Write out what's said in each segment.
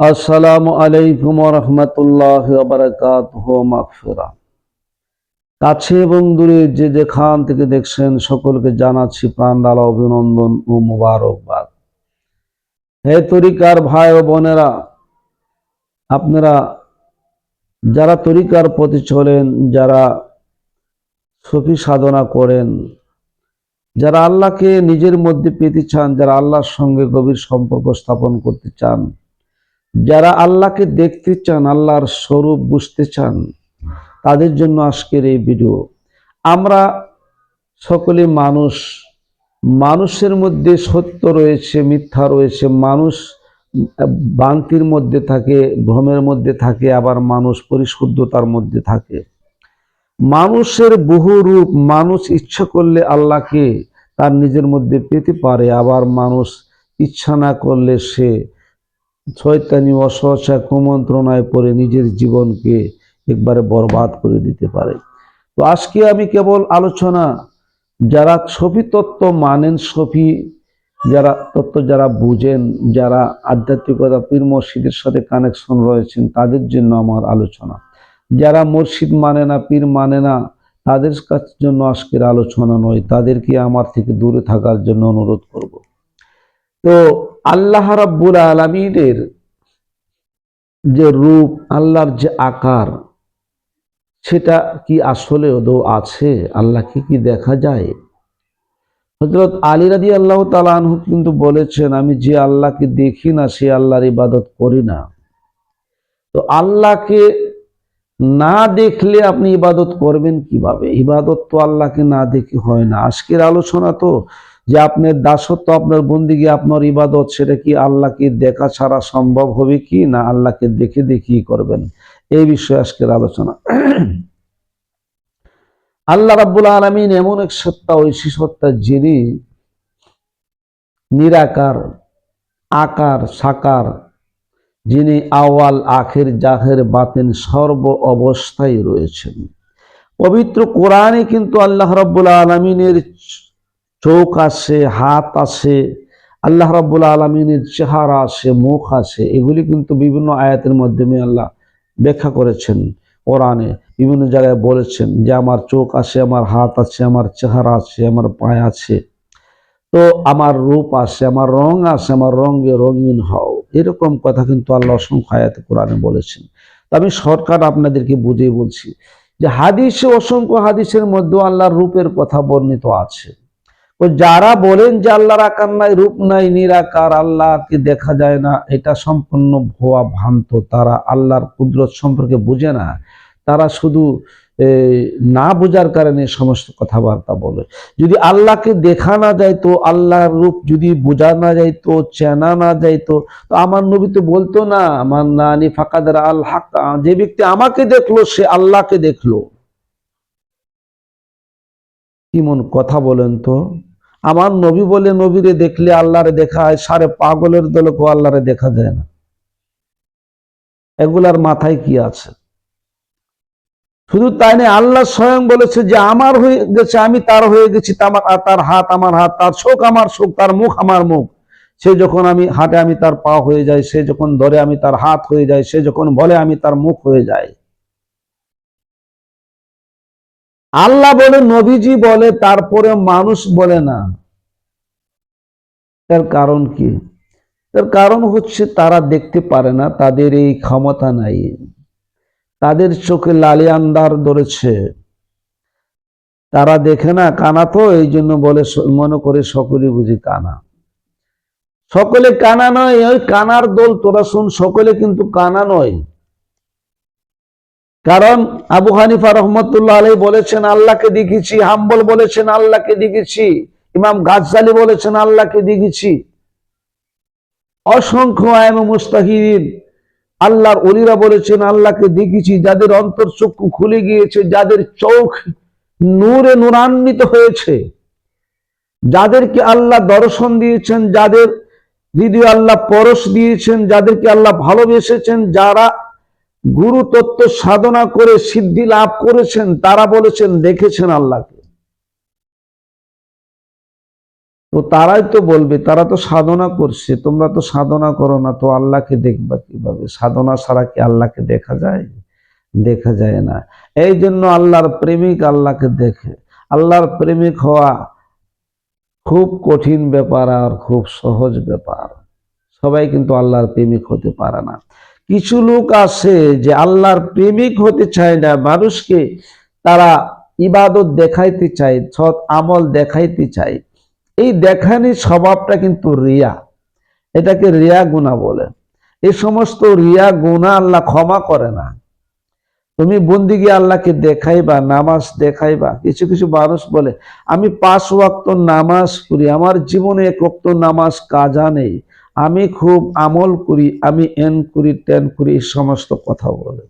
আসসালামু আলাইকুম রহমতুল্লাহ মাগফিরা। কাছে এবং দূরে যে যেখান থেকে দেখছেন সকলকে জানাচ্ছি প্রাণডালা অভিনন্দন ও মুবারকবাদ। হে তরিকার ভাই ও বোনেরা, আপনারা যারা তরিকার পথে চলেন, যারা সফি সাধনা করেন, যারা আল্লাহকে নিজের মধ্যে পেতে চান, যারা আল্লাহর সঙ্গে গভীর সম্পর্ক স্থাপন করতে চান যারা আল্লাহকে দেখতে চান, আল্লাহর স্বরূপ বুঝতে চান, তাদের জন্য আজকের এই ভিডিও। আমরা সকলে মানুষ, মানুষের মধ্যে সত্য রয়েছে, মিথ্যা রয়েছে, মানুষ বান্তির মধ্যে থাকে, ভ্রমের মধ্যে থাকে, আবার মানুষ পরিশুদ্ধতার মধ্যে থাকে। মানুষের বহু রূপ, মানুষ ইচ্ছা করলে আল্লাহকে তার নিজের মধ্যে পেতে পারে, আবার মানুষ ইচ্ছা না করলে সে শয়তানি অসহসা কুমন্ত্রণায় পড়ে নিজের জীবনকে একবারে বরবাদ করে দিতে পারে। তো আজকে আমি কেবল আলোচনা, যারা সফি তত্ত্ব মানেন সফি, যারা তত্ত্ব যারা বুঝেন, যারা আধ্যাত্মিকতা পীর মসজিদের সাথে কানেকশন রয়েছেন, তাদের জন্য আমার আলোচনা। যারা মসজিদ মানে না, পীর মানে না, তাদের কাছে জন্য আজকের আলোচনা নয়, তাদেরকে আমার থেকে দূরে থাকার জন্য অনুরোধ করব। তো আল্লাহ রাব্বুল আলমিনের যে রূপ, আল্লাহর যে আকার, সেটা কি আসলে ওদৌ আছে? আল্লাহকে কি দেখা যায়? হজরত আলী রাদি আল্লাহ তালানহু কিন্তু বলেছেন, আমি যে আল্লাহকে দেখি না, সে আল্লাহর ইবাদত করি না। তো আল্লাহকে না দেখলে আপনি ইবাদত করবেন কীভাবে? ইবাদত তো আল্লাহকে না দেখে হয় না। আজকের আলোচনা তো যে আপনার দাসত্ব, আপনার বন্দিগি, আপনার ইবাদত, সেটা কি আল্লাহকে দেখা ছাড়া সম্ভব হবে কি? না আল্লাহকে দেখে দেখি করবেন? এই বিষয়ে আজকের আলোচনা। আল্লাহ রাব্বুল আলমিন এমন এক সত্তা ঐশী সত্তা যিনি নিরাকার, আকার, সাকার, যিনি আওয়াল, আখের জাহের বাতেন সর্ব অবস্থায় রয়েছেন। পবিত্র কোরআনে কিন্তু আল্লাহ রাব্বুল আলমিনের চোখ আছে, হাত আছে, আল্লাহ রাব্বুল আলমিনের চেহারা আছে, মুখ আছে, এগুলি কিন্তু বিভিন্ন আয়াতের মাধ্যমে আল্লাহ ব্যাখ্যা করেছেন কোরআনে, বিভিন্ন জায়গায় বলেছেন যে আমার চোখ আছে, আমার হাত আছে, আমার চেহারা আছে, আমার পায়ে আছে। তো আমার রূপ আছে, আমার রং আছে, আমার রঙে রঙিন হও। এরকম কথা কিন্তু আল্লাহ অসংখ্য আয়াতে কোরআনে বলেছেন। তো আমি শর্টকাট আপনাদেরকে বুঝিয়ে বলছি যে হাদিসে অসংখ্য হাদিসের মধ্যেও আল্লাহর রূপের কথা বর্ণিত আছে। তো যারা বলেন যে আল্লাহর আকার নাই, রূপ নাই, নিরাকার, আল্লাহকে দেখা যায় না, এটা সম্পূর্ণ ভুয়া ভ্রান্ত। তারা আল্লাহর কুদরত সম্পর্কে বুঝে না। তারা শুধু না বোঝার কারণে সমস্ত কথাবার্তা বলে। যদি আল্লাহকে দেখা না যায় তো, আল্লাহর রূপ যদি বোঝা না যায় তো, চেনা না যায় তো আমার নবী তো বলতো না আমার নানি ফাঁকাদার আল হাক্কা যে ব্যক্তি আমাকে দেখল, সে আল্লাহকে দেখল। কিমন কথা বলেন তো? আমার নবী বলে নবীরে দেখলে আল্লাহরে দেখা হয়, সারে পাগলের দলকেও আল্লাহরে দেখা যায় না। এগুলার মাথায় কি আছে? শুধু তাই নয়, আল্লাহ স্বয়ং বলেছে যে আমার হয়ে গেছে, আমি তার হয়ে গেছি, তার হাত আমার হাত, তার চোখ আমার চোখ তার মুখ আমার মুখ। সে যখন আমি হাটে আমি তার পা হয়ে যাই, সে যখন ধরে আমি তার হাত হয়ে যাই, সে যখন বলে আমি তার মুখ হয়ে যাই। আল্লাহ বলে, নবীজি বলে তারপরে মানুষ বলে না। এর কারণ কি? এর কারণ হচ্ছে তারা দেখতে পারে না, তাদের এই ক্ষমতা নাই। তাদের চোখে লালি আন্দার ধরেছে। তারা দেখে না, কানা তো, এই জন্য বলে মনে করে সকলে বুঝি কানা। সকলে কানা নয়, ওই কানার দোল তোরা শুন, সকলে কিন্তু কানা নয়। কারণ আবু হানিফা রহমতুল্লাহ আলাই বলেছেন, আল্লাহকে দেখেছি, হাম্বল বলেছেন, আল্লাহকে দেখেছি, ইমাম গাজালি বলেছেন, আল্লাহকে দেখেছি। অসংখ্য আয়ম মুস্তাহিদিন আল্লাহর অলিরা বলেছেন, আল্লাহকে দেখেছি, যাদের অন্তর চক্ষু খুলে গিয়েছে, যাদের চোখ নূরে নূরান্বিত হয়েছে, যাদেরকে আল্লাহ দর্শন দিয়েছেন, যাদের হৃদয় আল্লাহ পরশ দিয়েছেন, যাদেরকে আল্লাহ ভালোবেসেছেন, যারা গুরু তত্ত্ব সাধনা করে সিদ্ধি লাভ করেছেন, তারা বলেছেন, দেখেছেন আল্লাহকে। তো তারাই তো বলবে, তারা তো সাধনা করছে, তোমরা তো সাধনা করো না, তো আল্লাহকে দেখবা কীভাবে? সাধনা ছাড়া কি আল্লাহকে দেখা যায়? দেখা যায় না। এই জন্য আল্লাহর প্রেমিক আল্লাহকে দেখে। আল্লাহর প্রেমিক হওয়া খুব কঠিন ব্যাপার আর খুব সহজ ব্যাপার। সবাই কিন্তু আল্লাহর প্রেমিক হতে পারে না। কিছু লোক আছে যে আল্লাহর প্রেমিক হতে চায় না, মানুষকে তারা ইবাদত দেখাইতে চায়, সৎ আমল দেখাইতে চায়। এই দেখানির স্বভাবটা কিন্তু রিয়া। এটাকে রিয়া গুণা বলে। এই সমস্ত রিয়া গুণা আল্লাহ ক্ষমা করে না। তুমি বন্দিগি আল্লাহকে দেখাইবা, নামাজ দেখাইবা, কিছু কিছু মানুষ বলে, আমি পাঁচ ওয়াক্ত নামাজ করি আমার জীবনে এক ওয়াক্ত নামাজ কাজা নেই। আমি খুব আমল করি, আমি এন করি টেন করি, এই সমস্ত কথা বলে।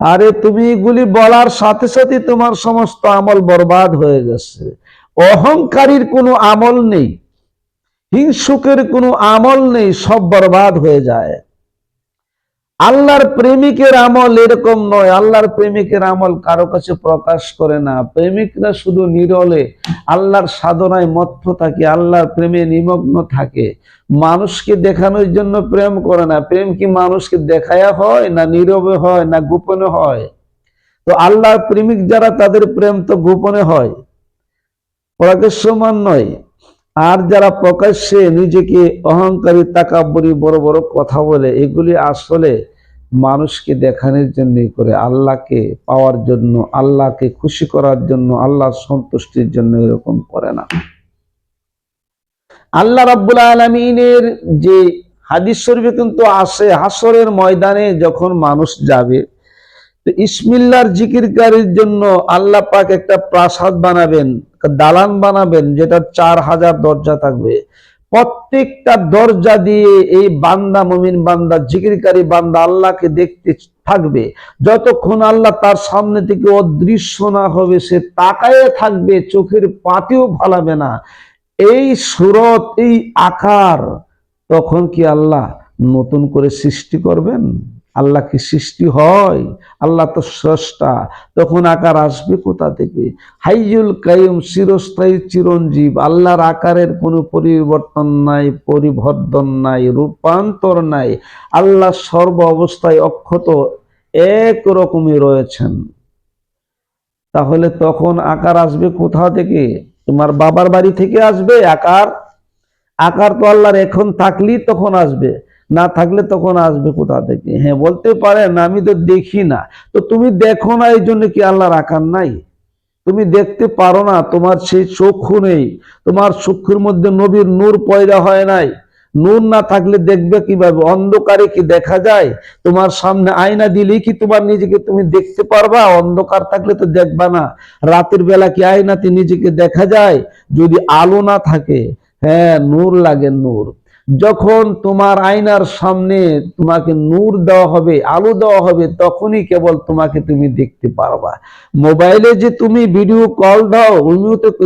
আরে তুমি এগুলি বলার সাথে সাথে তোমার সমস্ত আমল বরবাদ হয়ে গেছে। অহংকারীর কোনো আমল নেই, হিংসুকের কোনো আমল নেই, সব বরবাদ হয়ে যায়। আল্লাহর প্রেমিকের আমল এরকম নয়। আল্লাহর প্রেমিকের আমল কারও কাছে প্রকাশ করে না। প্রেমিকরা শুধু নিরলে আল্লাহর সাধনায় মত্ত থাকে, আল্লাহর প্রেমে নিমগ্ন থাকে। মানুষকে দেখানোর জন্য প্রেম করে না। প্রেম কি মানুষকে দেখায়া হয় না নীরবে হয় না গোপনে হয়? তো আল্লাহর প্রেমিক যারা, তাদের প্রেম তো গোপনে হয়। প্রকাশ্যমান নয়। আর যারা প্রকাশ্যে নিজেকে অহংকারী, তাকাব্বরি, বড় বড় কথা বলে, এগুলি আসলে মানুষকে দেখানোর জন্যই করে। আল্লাহকে পাওয়ার জন্য, আল্লাহকে খুশি করার জন্য, আল্লাহর সন্তুষ্টির জন্য এরকম করে না। আল্লাহ রাব্বুল আলমিনের যে হাদিস শরীফে কিন্তু আসে হাসরের ময়দানে যখন মানুষ যাবে, তো ইসমিল্লার জিকিরকারীর জন্য আল্লাহ পাক একটা প্রাসাদ বানাবেন। দালান বানাবেন যেটা চার হাজার দরজা থাকবে। প্রত্যেকটা দরজা দিয়ে এই বান্দা, মমিন বান্দা, জিকিরকারী বান্দা আল্লাহকে দেখতে থাকবে। যতক্ষণ আল্লাহ তার সামনে থেকে অদৃশ্য না হবে, সে তাকায়ে থাকবে, চোখের পাতিও ফালাবে না। এই সুরত, এই আকার, তখন কি আল্লাহ নতুন করে সৃষ্টি করবেন? আল্লাহ কি সৃষ্টি হয়, আল্লাহ তো স্রষ্টা, তখন আকার আসবে কোথা থেকে? হাইজুল কাইম চিরস্থায়ী, চিরঞ্জীব, আল্লাহর আকারের কোনো পরিবর্তন নাই পরিবর্তন নাই, রূপান্তর নাই, আল্লাহ সর্ব অবস্থায় অক্ষত এক রকমই রয়েছেন। তাহলে তখন আকার আসবে কোথা থেকে? তোমার বাবার বাড়ি থেকে আসবে আকার? আকার তো আল্লাহর এখন থাকলেই তখন আসবে। না থাকলে তখন আসবে কোথা থেকে? হ্যাঁ বলতে পারেন, আমি তো দেখি না। তো তুমি দেখো না, এই জন্য কি আল্লাহ আকার নাই? তুমি দেখতে পারো না, তোমার সেই চক্ষু নেই। তোমার চক্ষুর মধ্যে নবীর নূর পয়দা হয় নাই। নূর না থাকলে দেখবে কীভাবে? অন্ধকারে কি দেখা যায়? তোমার সামনে আয়না দিলেই কি তোমার নিজেকে তুমি দেখতে পারবা? অন্ধকার থাকলে তো দেখবা না। রাতের বেলা কি আয়নাতে নিজেকে দেখা যায়? যদি আলো না থাকে হ্যাঁ নূর লাগে নূর। যখন তোমার আয়নার সামনে তোমাকে নূর দেওয়া হবে, আলো দেওয়া হবে, তখনই কেবল তোমাকে তুমি দেখতে পারবা। মোবাইলে যে তুমি ভিডিও কল দাও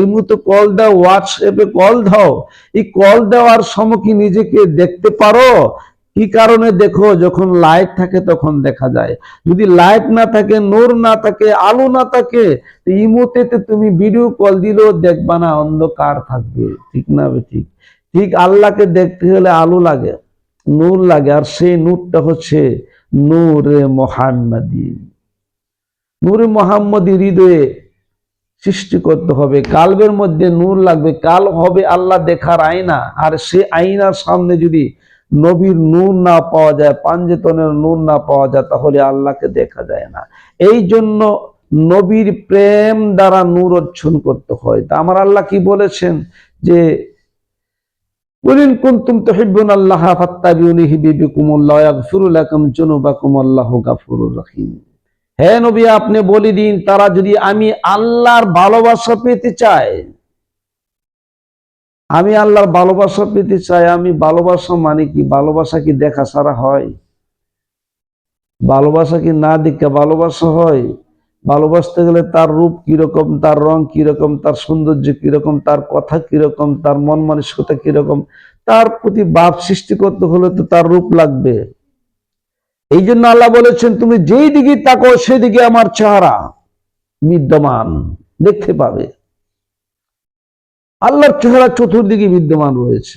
ইমুতে কল দাও হোয়াটসঅ্যাপে কল দাও, এই কল দেওয়ার সময় কি নিজেকে দেখতে পারো। কি কারণে দেখো? যখন লাইট থাকে তখন দেখা যায়। যদি লাইট না থাকে, নূর না থাকে, আলো না থাকে ইমোতে তুমি ভিডিও কল দিলেও দেখবা না, অন্ধকার থাকবে। ঠিক না ঠিক? ঠিক আল্লাহকে দেখতে হলে আলো লাগে, নূর লাগে, আর সেই নূরটা হচ্ছে নূরে মোহাম্মদী। নূরে মোহাম্মদী হৃদয়ে সৃষ্টি করতে হবে, কালবের মধ্যে নূর লাগবে, কাল হবে আল্লাহ দেখার আয়না, আর সে আয়নার সামনে যদি নবীর নূর না পাওয়া যায়, পাঞ্জেতনের নূর না পাওয়া যায়, তাহলে আল্লাহকে দেখা যায় না। এই জন্য নবীর প্রেম দ্বারা নূর অর্জন করতে হয়। তা আমার আল্লাহ কি বলেছেন? যে বলিন আল্লাহ হে নবী, আপনি দিন, তারা যদি আমি আল্লাহর ভালোবাসা পেতে চায়, আমি আল্লাহর ভালোবাসা পেতে চাই, আমি ভালোবাসা মানে কি? ভালোবাসা কি দেখা সারা হয়? ভালোবাসা কি না দেখে ভালোবাসা হয়? ভালোবাসতে গেলে তার রূপ কীরকম, তার রং কীরকম, তার সৌন্দর্য কীরকম, তার কথা কীরকম, তার মন মানসিকতা কীরকম, তার প্রতি ভাব সৃষ্টি করতে হলে তো তার রূপ লাগবে। এই জন্য আল্লাহ বলেছেন, তুমি যেই দিকে তাকো সেদিকে আমার চেহারা বিদ্যমান, দেখতে পাবে। আল্লাহর চেহারা চতুর্দিকে বিদ্যমান রয়েছে।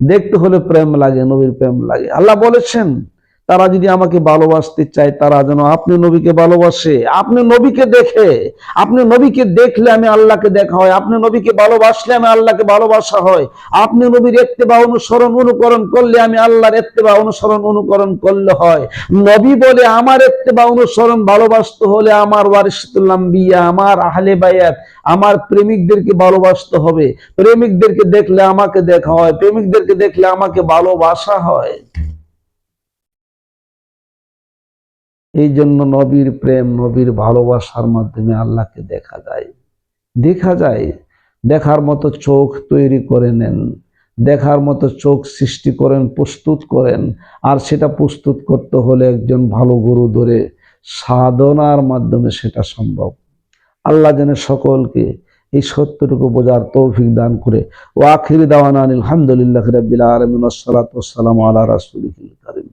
দেখতে হলে প্রেম লাগে, নবীর প্রেম লাগে। আল্লাহ বলেছেন তারা যদি আমাকে ভালোবাসতে চায়, তারা যেন আপনি নবীকে ভালোবাসে। আপনি নবীকে দেখে, আপনি নবীকে দেখলে আমি আল্লাহকে দেখা হয়, আপনি নবীকে ভালোবাসলে আমি আল্লাহকে ভালোবাসা হয়। আপনি নবীর এত্তেবা অনুসরণ অনুকরণ করলে আমি আল্লাহর এত্তেবা অনুসরণ অনুকরণ করলে হয়। নবী বলে, আমার এত্তেবা অনুসরণ ভালোবাসতে হলে আমার ওয়ারিসুল্লাম বিয়া আমার আহলে বায়াত আমার প্রেমিকদেরকে ভালোবাসতে হবে। প্রেমিকদেরকে দেখলে আমাকে দেখা হয়, প্রেমিকদেরকে দেখলে আমাকে ভালোবাসা হয়। এই জন্য নবীর প্রেম, নবীর ভালোবাসার মাধ্যমে আল্লাহকে দেখা যায়। দেখা যায়, দেখার মতো চোখ তৈরি করে নেন, দেখার মতো চোখ সৃষ্টি করেন, প্রস্তুত করেন, আর সেটা প্রস্তুত করতে হলে একজন ভালো গুরু ধরে সাধনার মাধ্যমে সেটা সম্ভব। আল্লাহ যেন সকলকে এই সত্যটুকু বোঝার তৌফিক দান করে। ও আখির দাওয়ান আলহামদুলিল্লাহ রবিল আলমিন আসসালাতু ওয়াসসালামু আলা রাসূলিল কারীম।